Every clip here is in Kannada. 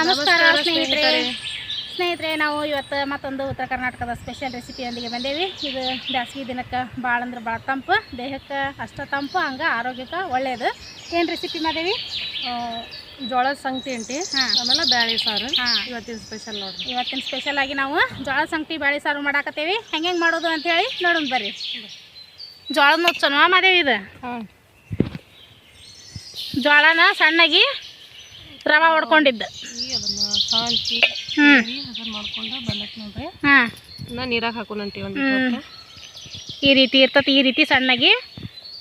ನಮಸ್ಕಾರ ಸ್ನೇಹಿತರೆ. ಸ್ನೇಹಿತರೆ. ನಾವು ಇವತ್ತು ಮತ್ತೊಂದು ಉತ್ತರ ಕರ್ನಾಟಕದ ಸ್ಪೆಷಲ್ ರೆಸಿಪಿಯೊಂದಿಗೆ ಬಂದೇವಿ. ಇದು ಬ್ಯಾಸಗಿ ದಿನಕ್ಕೆ ಭಾಳ ಅಂದ್ರೆ ಭಾಳ ತಂಪು ದೇಹಕ್ಕೆ ಅಷ್ಟು ತಂಪು ಹಂಗೆ ಆರೋಗ್ಯಕ್ಕೆ ಒಳ್ಳೆಯದು ಏನು ರೆಸಿಪಿ ಮಾದೇವಿ ಜೋಳದ ಸಂಗತಿ ಹಾಂ. ಆಮೇಲೆ ಬ್ಯಾಳಿ ಸಾರು. ಹಾಂ. ಇವತ್ತಿನ ಸ್ಪೆಷಲ್ ನೋಡಿ ಇವತ್ತಿನ ಸ್ಪೆಷಲ್ ಆಗಿ ನಾವು ಜೋಳದ ಸಂಗತಿ ಬ್ಯಾಳಿ ಸಾರು ಮಾಡಾಕತ್ತೇವಿ. ಹೆಂಗೆ ಹೆಂಗೆ ಮಾಡೋದು ಅಂತೇಳಿ ನೋಡೋಣ ಬರ್ರಿ. ಜೋಳದ ನುಚ್ಚನ್ವಾ ಮಾಡೇವಿ ಇದು? ಜೋಳನ ಸಣ್ಣಗೆ ರವೆ ಹೊಡ್ಕೊಂಡಿದ್ದು ಈಗ ಅದನ್ನ ಮಾಡ್ಕೊಂಡು ಬಂದೈತೆ ನೋಡ್ರಿ. ಹಾಂ. ಇನ್ನ ನೀರಾಗ ಹಾಕೊಂಡಂತೀವಿ ಒಂದು ಈ ರೀತಿ ಇರ್ತತಿ ಈ ರೀತಿ ಸಣ್ಣಗೆ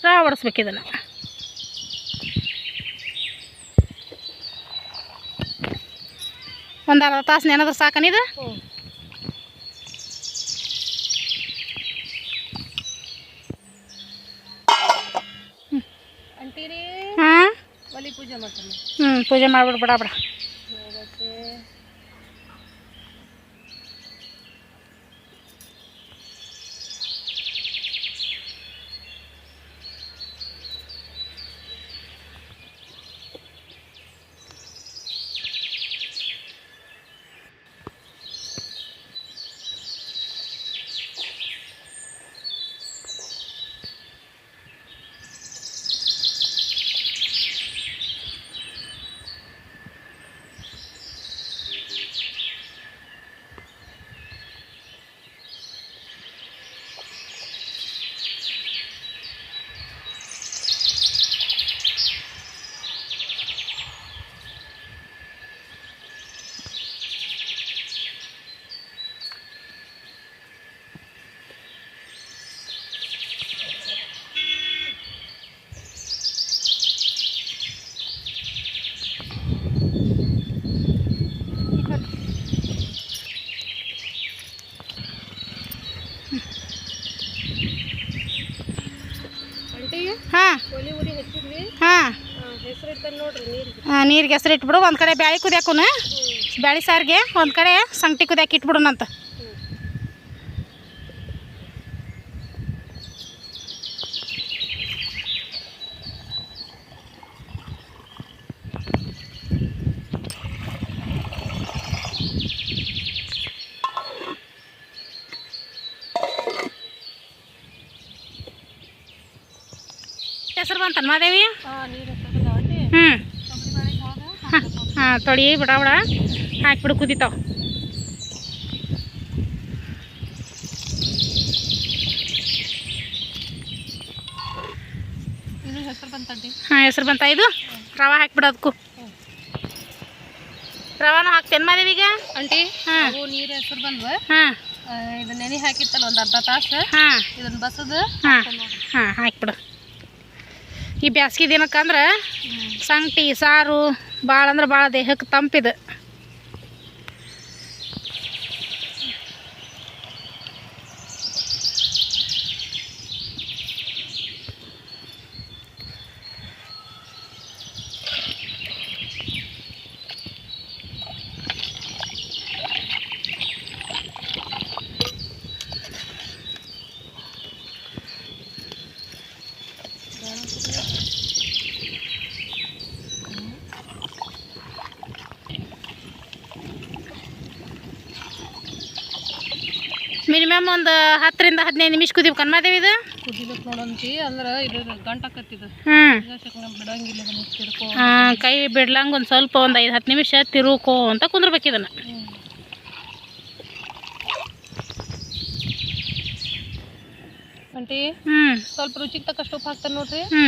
ರಾ ಹೊಡಿಸ್ಬೇಕು ಇದನ್ನು. ಒಂದು ಅರ್ಧ ತಾಸು ನೆನದ್ರೆ ಸಾಕನಿದು ಹ್ಞೂ ಪೂಜೆ ಮಾಡ್ಬಿಡು ಬಿಡ ಬಿಡ ಅದಕ್ಕೆ ಅಂಟಿ ಹಾಂ ಒಲಿ ಉರಿ ಹಚ್ಚಿದ್ವಿ ಹಾಂ ಹೆಸರು ಇಟ್ಟ ನೋಡ್ರಿ ನೀರಿಗೆ ಹೆಸರು ಇಟ್ಬಿಡು ಒಂದು ಕಡೆ ಬ್ಯಾಳಿ ಕುದಿಯಾಕುನ. ಬ್ಯಾಳಿ ಸಾರಿಗೆ ಒಂದು ಕಡೆ ಸಂಗಟಿ ಕುದಿಯಾಕಿ ಇಟ್ಬಿಡೋಣಂತ ಹೆಸರು ಬಂತನ್ ಮಾದೇವಿ? ಹ್ಞೂ ಹಾಂ ಹಾಂ ತೊಳಿ ಬಿಡ ಬಿಡ. ಹಾಕ್ಬಿಡು ಕುದಿತಾವ ಹಾಂ ಹೆಸರು ಬಂತ ಇದು? ರವೆ ಹಾಕ್ಬಿಡು ಅದಕ್ಕೂ. ರವಾನು ಹಾಕ್ತೇನೆ ಈಗ? ಆಂಟಿ ಹಾಂ. ನೀರು ಹೆಸರು ಬಂದ್ವ. ಹಾಂ. ಇದು ನೆನೆ ಹಾಕಿತ್ತಲ್ಲ ಒಂದು ಅರ್ಧ ತಾಸು. ಹಾಂ. ಇದನ್ನ ಬಸದು ಹಾಂ. ಹಾಂ ಹಾಕ್ಬಿಡು. ಈ ಬ್ಯಾಸ್ಗೆ ದಿನಕ್ಕಂದ್ರೆ ಸಂಗಟಿ ಸಾರು ಭಾಳ ಅಂದ್ರೆ ಭಾಳ ದೇಹಕ್ಕೆ ತಂಪಿದು ಮಿನಿಮಮ್ ಒಂದು ಹತ್ತರಿಂದ ಹದಿನೈದು ನಿಮಿಷ ಕುದಿಬೇಕು. ಕನ್ಮಾದೇವಿ ಇದು? ಕುದಿಬೇಕು ನೋಡಂತಿ ಅಂದ್ರೆ ಇದು ಗಂಟ ಕತ್ತಿದ. ಹ್ಞೂ ಬಿಡಂಗಿಲ್ಲ ಇದನ್ನ ತಿರ್ಕೋ. ಹಾಂ ಕೈ ಬಿಡ್ಲಂಗೆ ಒಂದು ಸ್ವಲ್ಪ ಒಂದು ಐದು ಹತ್ತು ನಿಮಿಷ ತಿರುಕೋ ಅಂತ ಕುಂದ್ರಬೇಕು ಇದನ್ನು. ಅಂಟಿ ಹ್ಞೂ ಸ್ವಲ್ಪ ರುಚಿಗೆ ತಕ್ಕಷ್ಟು ಉಪ್ಪು ಹಾಕ್ತಾರೆ ನೋಡ್ರಿ? ಹ್ಞೂ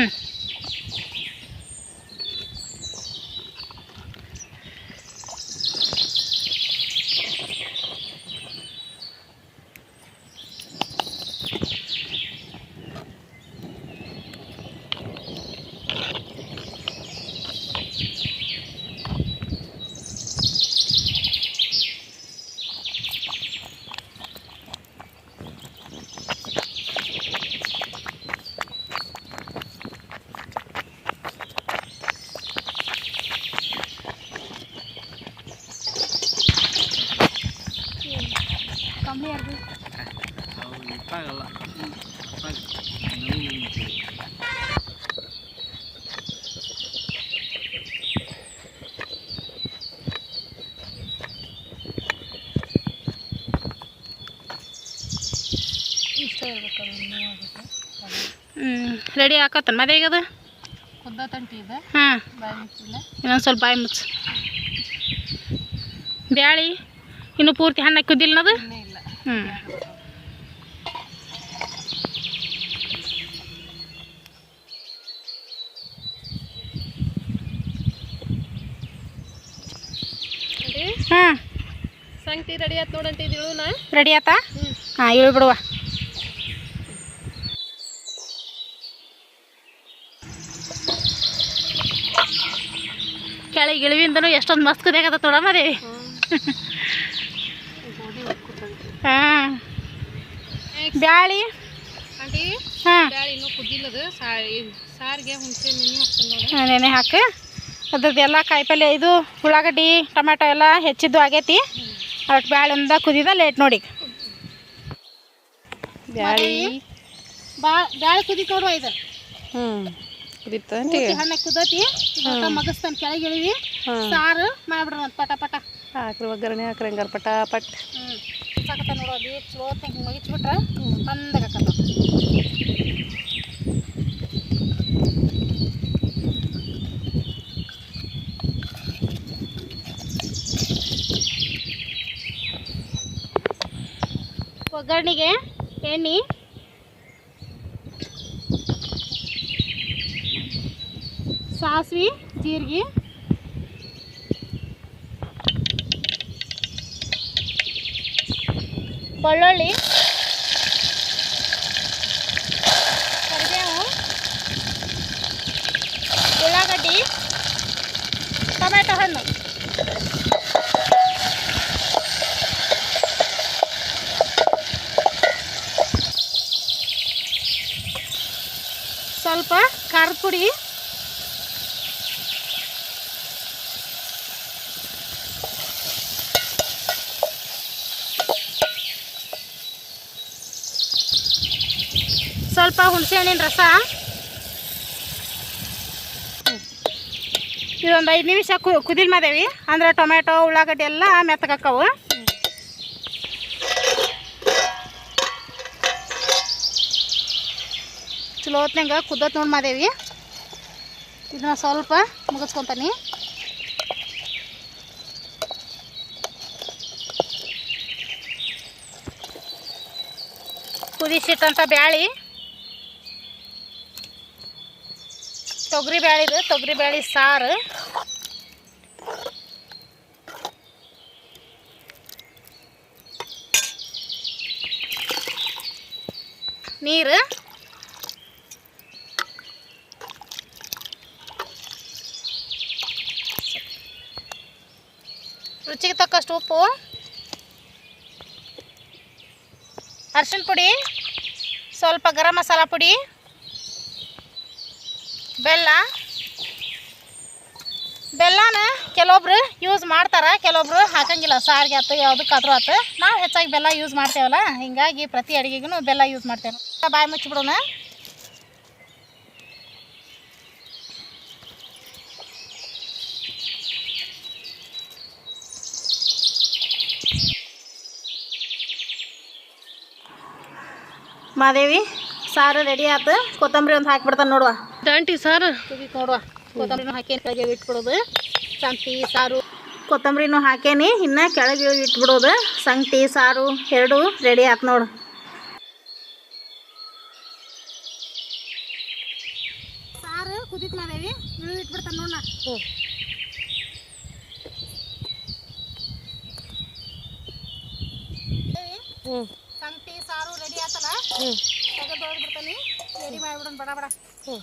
ಹ್ಞೂ ರೆಡಿ ಹಾಕತ್ತನ ಮದುವೆ ಈಗ ಅದು? ಕುದ್ದ ತಂಟಿ ಇದೆ. ಹಾಂ. ಇನ್ನೊಂದು ಸ್ವಲ್ಪ ಬಾಯಿ ಮುಚ್ಚು. ಬ್ಯಾಳಿ? ಇನ್ನು ಪೂರ್ತಿ ಹಣ್ಣು ಅದು? ಹ್ಞೂ ಹಾಂ ಸಂಗತಿ ರೆಡಿ? ಆಯ್ತು ನೋಡಂತ ಇದು ನಾ? ರೆಡಿ ಆಯ್ತಾ ಹಾಂ ಹೇಳ್ಬಿಡುವ ಬಿಡುವ. ಕೆಳಗೆ ಇಳಿವಿಂದನು ಎಷ್ಟೊಂದು ಮಸ್ತ್ ಕುದಿಯಾಗತ್ತ ತೊಡಮ್ಮ ದೇವಿ. ಹಾಂ. ಬ್ಯಾಳಿ? ಹಾಂ. ಬ್ಯಾಳಿ ಇನ್ನೂ ಸಾರಿ ಸಾರಿಗೆ ಹುಣಸೆ ನೆನೆ ಹಾಕ್ತಾನೆ ನೋಡಿ. ನೆನೆ ಹಾಕಿ. ಅದ್ರದ್ದು ಎಲ್ಲ ಕಾಯಿಪಲ್ಲೆ ಇದು ಉಳ್ಳಾಗಡ್ಡಿ ಟೊಮೆಟೊ ಎಲ್ಲ ಹೆಚ್ಚಿದ್ದು ಆಗೈತಿ. ಅಷ್ಟು ಬ್ಯಾಳಿಂದ ಕುದಿದ ಲೇಟ್ ನೋಡಿ. ಬ್ಯಾಳಿ. ಬಾ ಬ್ಯಾಳಿ ಕುದಿ ನೋಡುವ ಇದು ಹ್ಞೂ ಕುದಿತ ಹಣ್ಣು ಹಣ್ಣ ಕುದತಿ ಮಗಸ್ತಾನ ಕೆಳಗೆ ಇಳಿವಿ ಹಾಂ ಸಾರು ಮಾಡ್ಬಿಡ್ರಿ ಒಂದು ಪಟ ಪಟ. ಹಾಕ್ರಿ ಒಗ್ಗರಣೆ ಹಾಕ್ರಿ ಹಂಗಾರ ಪಟ ಪಟ್. ಹ್ಞೂ ಸಾಕತ್ತ ನೋಡು ಅದು ಚಲೋ ಹಿಂಗೆ ಮುಗಿಚ್ಬಿಟ್ರೆ ಅಂದಾಗ ಆಕತ್ತ ಒಗ್ಗರಣೆಗೆ ಎಣ್ಣೆ. ಸಾಸಿವೆ ಜೀರಿಗೆ. ಬೆಳ್ಳುಳ್ಳಿ ಕರಿಬೇವು ಉಳ್ಳಾಗಡ್ಡಿ ಟೊಮೆಟೊ ಹಣ್ಣು ಸ್ವಲ್ಪ ಖಾರದ ಪುಡಿ ಸ್ವಲ್ಪ ಹುಣಸೆಹಣ್ಣಿನ ರಸ. ಇದೊಂದು ಐದು ನಿಮಿಷ ಕು ಕುದಿಲ್ ಮಾದೇವಿ. ಅಂದ್ರೆ ಟೊಮೆಟೊ ಉಳ್ಳಾಗಡ್ಡಿ ಎಲ್ಲ ಮೆತ್ತಗಾಕ್ಕವು ಚಲೋ ಹೊತ್ನಾಗ ಕುದ್ದತ್ ನೋಡಿ ಮಾದೇವಿ. ಇದನ್ನ ಸ್ವಲ್ಪ ಮುಗಿಸ್ಕೊತಾನೆ. ಕುದಿಸಿಟ್ಟಂಥ ಬ್ಯಾಳಿ. ತೊಗರಿ ಬ್ಯಾಳಿದು ತೊಗರಿ ಬ್ಯಾಳಿ ಸಾರು. ನೀರು. ರುಚಿಗೆ ತಕ್ಕಷ್ಟು ಉಪ್ಪು. ಅರ್ಶಿಣ ಪುಡಿ, ಸ್ವಲ್ಪ ಗರಂ ಮಸಾಲ ಪುಡಿ. ಬೆಲ್ಲ? ಬೆಲ್ಲನ ಕೆಲವೊಬ್ರು ಯೂಸ್ ಮಾಡ್ತಾರೆ, ಕೆಲವೊಬ್ರು ಹಾಕಂಗಿಲ್ಲ. ಸಾರಿಗೆ ಆತು, ಯಾವುದಕ್ಕಾದ್ರೂ ಆಯ್ತು ನಾವು ಹೆಚ್ಚಾಗಿ ಬೆಲ್ಲ ಯೂಸ್ ಮಾಡ್ತೇವಲ್ಲ? ಹಿಂಗಾಗಿ ಪ್ರತಿ ಅಡುಗೆಗೂ ಬೆಲ್ಲ ಯೂಸ್ ಮಾಡ್ತೇವೆ. ಬಾಯಿ ಮುಚ್ಚಿಬಿಡೋಣ ಮಾದೇವಿ? ಸಾರು ರೆಡಿ ಆತು. ಕೊತ್ತಂಬರಿ ಒಂದು ಹಾಕಿಬಿಡ್ತಾನೆ ನೋಡುವ. ದಂಟಿ ಸಾರು. ಕುದೀತು ನೋಡುವ. ಕೊತ್ತಂಬರಿನೂ ಹಾಕೇನಿ ಕೆಳಗೆ ಇಟ್ಬಿಡೋದು. ಸಂಗಟಿ ಸಾರು. ಕೊತ್ತಂಬರಿನೂ ಹಾಕೇನಿ. ಇನ್ನ ಕೆಳಗೆ ಇಟ್ಬಿಡೋದು. ಸಂಗಟಿ ಸಾರು ಎರಡು ರೆಡಿ ಆತು ನೋಡು. ಸಾರು ಕುದಿತ್ ಇಳಿದು ಇಟ್ಬಿಡ್ತಾನೆ ನೋಡ ಹ್ಞೂ ಹ್ಞೂ ಸಂಗಟಿ ಸಾರು ರೆಡಿ ಆತಲ್ಲ? ಹ್ಞೂ ತೆಗೆದು ಹೋಗ್ಬಿಡ್ತಾನೆ ರೆಡಿ ಮಾಡಿಬಿಡೋಣ ಬಡ ಬಡ ಹ್ಞೂ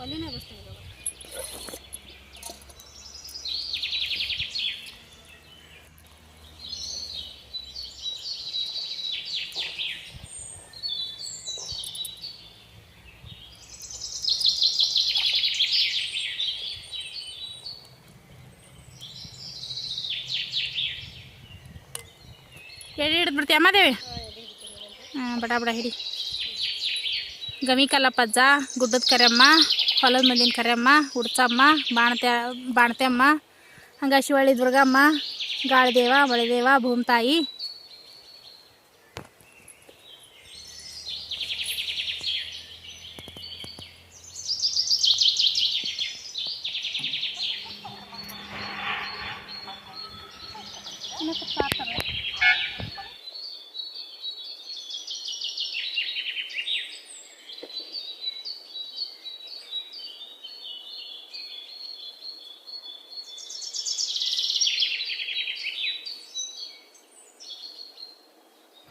ಒಲಿನೇ ಬಸ್ತಾ ಎಡಿ ಹಿಡಿದು ಬಿಡ್ತೀಯ ಅಮ್ಮ ದೇವಿ ಹ್ಮ್, ಬಡ ಬಡ ಹಿಡಿ ಗಮಿ ಕಲ್ಲಪ್ಪಜ್ಜ ಗುಡ್ಡದ ಕರೆಯಮ್ಮ ಹೊಲದ ಮಂದಿನ ಕರೆಯಮ್ಮ ಉಡ್ಸಮ್ಮ ಬಾಣತೆ ಬಾಣತೆಮ್ಮ ಹಂಗ ಶಿವಳ್ಳಿ ದುರ್ಗಮ್ಮ ಗಾಳಿದೇವ ಮಳೆದೇವ ಭೂಮ್ತಾಯಿ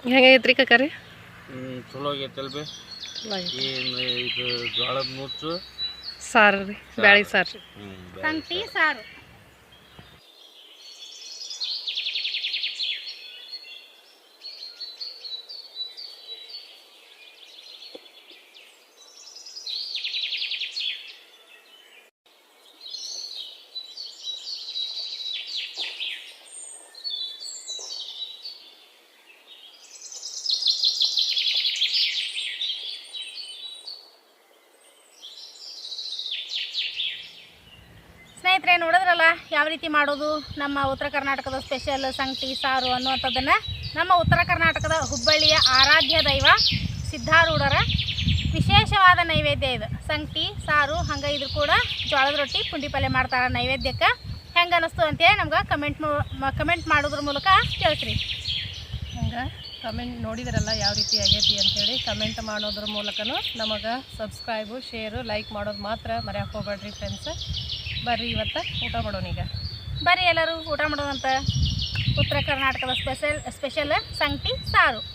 ಹೆಂಗೈತ್ರಿ ಕಕ್ಕರಿ ಚಲೋ ಚಲೋ ಆಗೈತಲ್ಬಿ ಏನು ಇದು ಜೋಳದ ನುಚ್ಚು ಸಾರು ರೀ ಬ್ಯಾಳಿ ಸಾರು. ರೀ ಸಾರು. ಸ್ನೇಹಿತರೆ, ನೋಡಿದ್ರಲ್ಲ ಯಾವ ರೀತಿ ಮಾಡೋದು? ನಮ್ಮ ಉತ್ತರ ಕರ್ನಾಟಕದ ಸ್ಪೆಷಲ್ ಸಂಗಟಿ ಸಾರು ಅನ್ನುವಂಥದ್ದನ್ನು ನಮ್ಮ ಉತ್ತರ ಕರ್ನಾಟಕದ ಹುಬ್ಬಳ್ಳಿಯ ಆರಾಧ್ಯ ದೈವ ಸಿದ್ಧಾರೂಢರ ವಿಶೇಷವಾದ ನೈವೇದ್ಯ ಇದು. ಸಂಗಟಿ ಸಾರು, ಹಂಗೆ ಇದ್ರ ಕೂಡ ಜೋಳದ ರೊಟ್ಟಿ, ಪುಂಡಿ ಪಲ್ಯ ಮಾಡ್ತಾರೆ ನೈವೇದ್ಯಕ್ಕೆ. ಹೆಂಗೆ ಅನ್ನಿಸ್ತು ಅಂತೇಳಿ ನಮ್ಗೆ ಕಮೆಂಟ್ ಕಮೆಂಟ್ ಮಾಡೋದ್ರ ಮೂಲಕ ತಿಳಿಸ್ರಿ ಹಂಗೆ ಕಮೆಂಟ್ ನೋಡಿದ್ರಲ್ಲ ಯಾವ ರೀತಿ ಆಗೈತಿ ಅಂತೇಳಿ ಕಮೆಂಟ್ ಮಾಡೋದ್ರ ಮೂಲಕನೂ ನಮಗೆ ಸಬ್ಸ್ಕ್ರೈಬು ಶೇರು ಲೈಕ್ ಮಾಡೋದು ಮಾತ್ರ ಮರೆಯೋಕೆ ಫ್ರೆಂಡ್ಸ್ ಬರ್ರಿ ಇವತ್ತು ಊಟ ಮಾಡೋಣ ಈಗ. ಬರ್ರಿ ಎಲ್ಲರೂ, ಊಟ ಮಾಡೋದಂತ ಉತ್ತರ ಕರ್ನಾಟಕದ ಸ್ಪೆಷಲ್ ಸ್ಪೆಷಲ್ ಸಂಗಟಿ ಸಾರು.